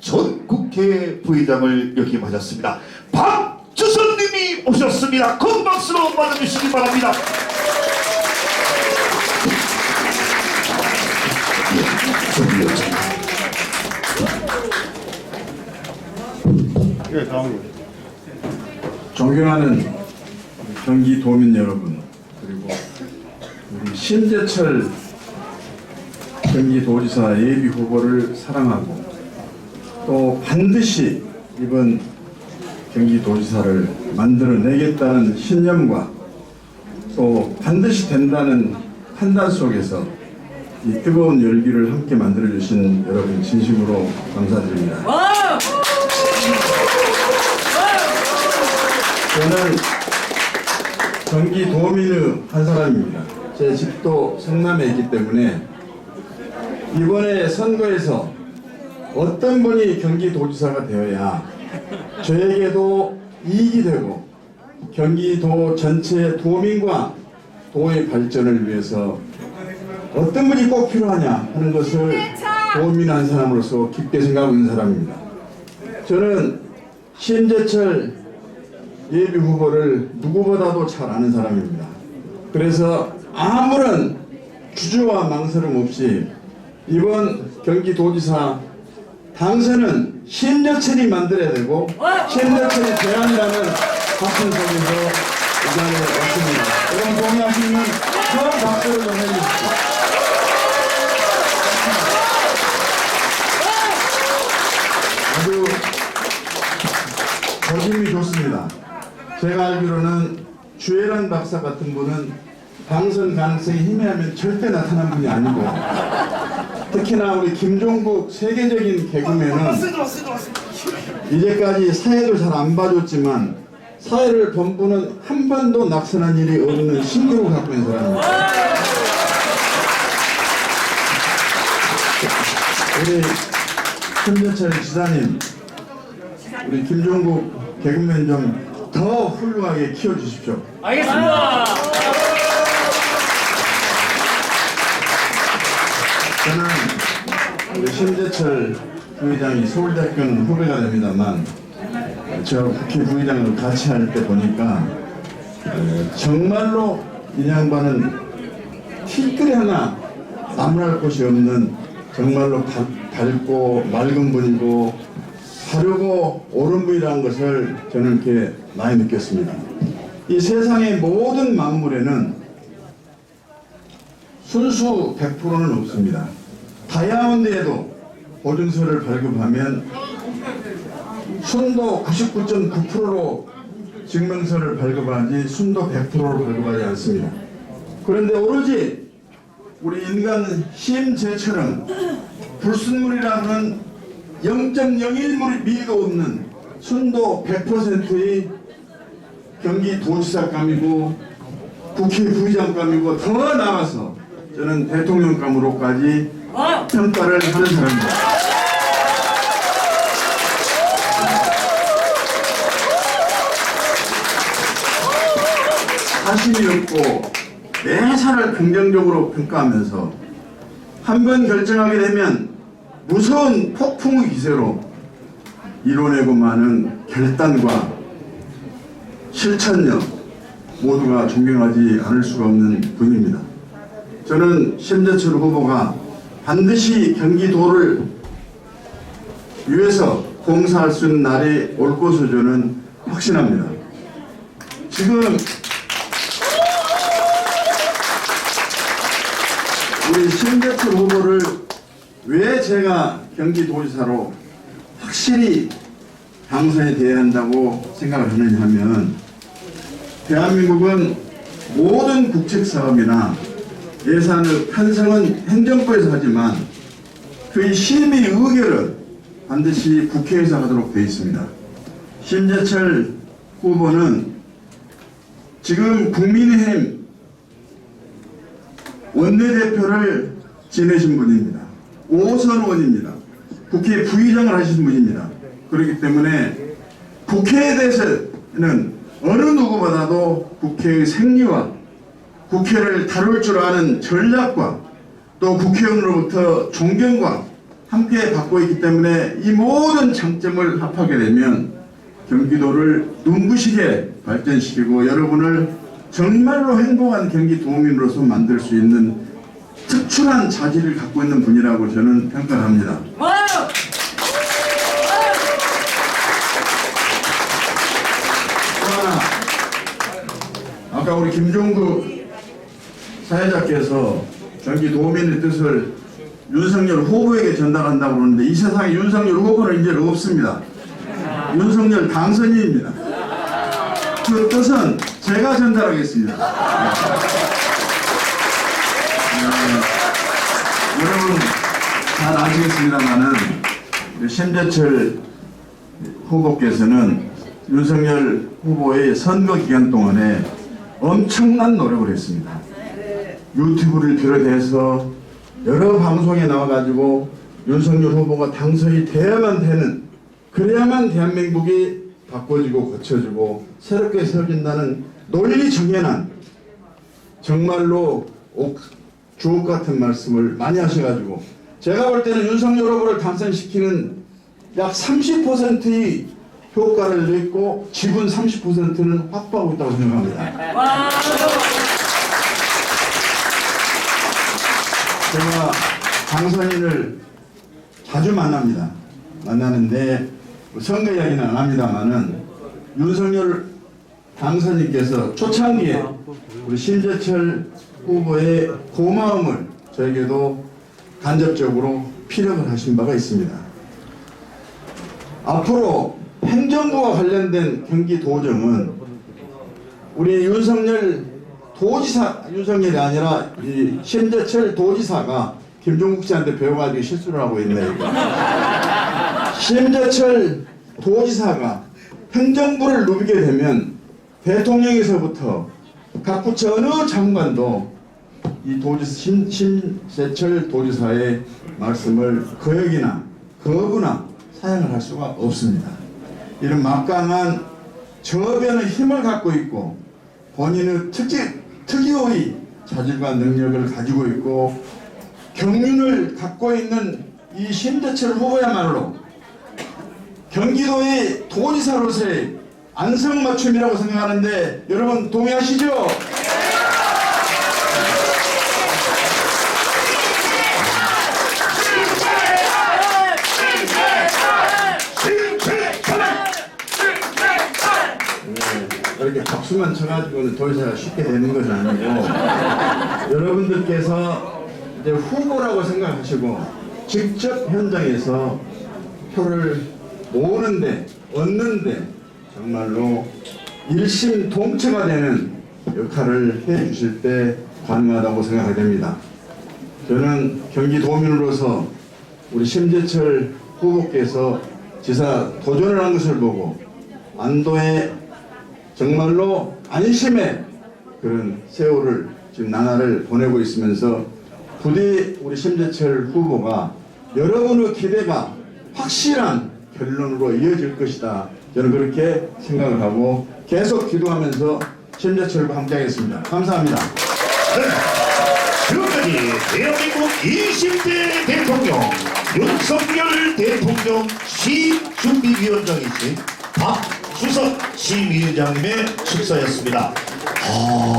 전 국회 부의장을 역임하셨습니다. 박주선님이 오셨습니다. 큰 박수로 맞아주시기 바랍니다. 예. 존경하는 경기 도민 여러분 그리고 우리 신재철 경기도지사 예비 후보를 사랑하고 또 반드시 이번 경기도지사를 만들어내겠다는 신념과 또 반드시 된다는 판단 속에서 이 뜨거운 열기를 함께 만들어주신 여러분 진심으로 감사드립니다. 저는 경기 도민의 한 사람입니다. 제 집도 성남에 있기 때문에 이번에 선거에서 어떤 분이 경기도지사가 되어야 저에게도 이익이 되고 경기도 전체 도민과 도의 발전을 위해서 어떤 분이 꼭 필요하냐 하는 것을 도민 한 사람으로서 깊게 생각하고 있는 사람입니다. 저는 신재철 예비 후보를 누구보다도 잘 아는 사람입니다. 그래서 아무런 주저와 망설임 없이 이번 경기도지사 당선은 신여철이 만들어야 되고 신여철이 대안이라는 박수 속에서 이 자리에 왔습니다. 여러분 동의하시면 큰 박수를 좀 해주십시오. 아주 거짐이 좋습니다. 제가 알기로는 주애란 박사 같은 분은 당선 가능성이 희미하면 절대 나타난 분이 아니고 특히나 우리 김종국 세계적인 개그맨은 이제까지 사회를 잘안 봐줬지만 사회를 본부는 한 번도 낙선한 일이 없는 신기록을 갖고 있는 사람입니다. 우리 현재철 지사님 우리 김종국 개그맨 좀 더 훌륭하게 키워주십시오. 알겠습니다. 저는 우리 심재철 부회장이 서울대학교는 후배가 됩니다만 저 국회 부회장을 같이 할 때 보니까 어, 정말로 이 양반은 틸거리 하나 나무랄 곳이 없는 정말로 바- 밝고 맑은 분이고 바르고 옳은 분이라는 것을 저는 이렇게 많이 느꼈습니다. 이 세상의 모든 만물에는 순수 100%는 없습니다. 다이아몬드에도 보증서를 발급하면 순도 99.9%로 증명서를 발급하지 순도 100%로 발급하지 않습니다. 그런데 오로지 우리 인간 심재처럼 불순물이라는 0.01미도 없는 순도 100%의 경기도지사감이고 국회 부의장감이고 더 나아가서 저는 대통령감으로까지 평가를 하는 사람입니다. 사심이 없고 매사를 긍정적으로 평가하면서 한 번 결정하게 되면 무서운 폭풍의 기세로 이뤄내고 마는 결단과 실천력 모두가 존경하지 않을 수가 없는 분입니다. 저는 심재철 후보가 반드시 경기도를 위해서 봉사할 수 있는 날이 올 것으로 저는 확신합니다. 지금 우리 심재철 후보를 왜 제가 경기도지사로 확실히 당선이 돼야 한다고 생각을 하느냐 하면 대한민국은 모든 국책 사업이나 예산을 편성은 행정부에서 하지만 그의 심의 의결은 반드시 국회에서 하도록 되어 있습니다. 심재철 후보는 지금 국민의힘 원내대표를 지내신 분입니다. 5선 의원입니다. 국회 부의장을 하신 분입니다. 그렇기 때문에 국회에 대해서는 어느 누구보다도 국회의 생리와 국회를 다룰 줄 아는 전략과 또 국회의원으로부터 존경과 함께 받고 있기 때문에 이 모든 장점을 합하게 되면 경기도를 눈부시게 발전시키고 여러분을 정말로 행복한 경기 도민으로서 만들 수 있는 특출한 자질을 갖고 있는 분이라고 저는 평가합니다. 아까 우리 김종국 사회자께서 경기 도민의 뜻을 윤석열 후보에게 전달한다고 그러는데 이 세상에 윤석열 후보는 이제 없습니다. 윤석열 당선인입니다. 그 뜻은 제가 전달하겠습니다. 네, 여러분 잘 아시겠습니다만은 심재철 후보께서는 윤석열 후보의 선거 기간 동안에 엄청난 노력을 했습니다. 유튜브를 비롯해서 여러 방송에 나와가지고 윤석열 후보가 당선이 돼야만 되는 그래야만 대한민국이 바꿔지고 고쳐지고 새롭게 세워진다는 논리 정연한 정말로 옥, 주옥 같은 말씀을 많이 하셔가지고 제가 볼 때는 윤석열 후보를 당선시키는 약 30%의 효과를 냈고 지분 30%는 확보하고 있다고 생각합니다. 제가 당선인을 자주 만납니다. 만나는데 뭐 선거 이야기는 안 합니다만은 윤석열 당선인께서 초창기에 우리 신재철 후보의 고마움을 저에게도 간접적으로 피력을 하신 바가 있습니다. 앞으로 행정부와 관련된 경기도정은 우리 윤석열 도지사 윤석열이 아니라 이 신재철 도지사가 김종국 씨한테 배워가지고 실수를 하고 있네. 심재철 도지사가 행정부를 누비게 되면 대통령에서부터 각 부처 어느 장관도 이 도지 심, 심재철 도지사의 말씀을 거역이나 거부나 사양을 할 수가 없습니다. 이런 막강한 저변의 힘을 갖고 있고 본인의 특지, 특유의 자질과 능력을 가지고 있고 경륜을 갖고 있는 이 심재철 후보야말로 경기도의 도지사로서의 안성맞춤이라고 생각하는데 여러분 동의하시죠? 네, 이렇게 박수만 쳐가지고는 도지사가 쉽게 되는 것은 아니고 여러분들께서 이제 후보라고 생각하시고 직접 현장에서 표를 모으는데 얻는데 정말로 일심동체가 되는 역할을 해 주실 때 가능하다고 생각하게 됩니다. 저는 경기도민으로서 우리 심재철 후보께서 지사 도전을 한 것을 보고 안도의 정말로 안심의 그런 세월을 지금 나날을 보내고 있으면서 부디 우리 심재철 후보가 여러분의 기대가 확실한 결론으로 이어질 것이다. 저는 그렇게 생각을 하고 계속 기도하면서 심재철과 함께하겠습니다. 감사합니다. 지금까지 대한민국 20대 대통령 윤석열 대통령 시준비위원장이신 박주석 시위원장님의 축사였습니다. 아,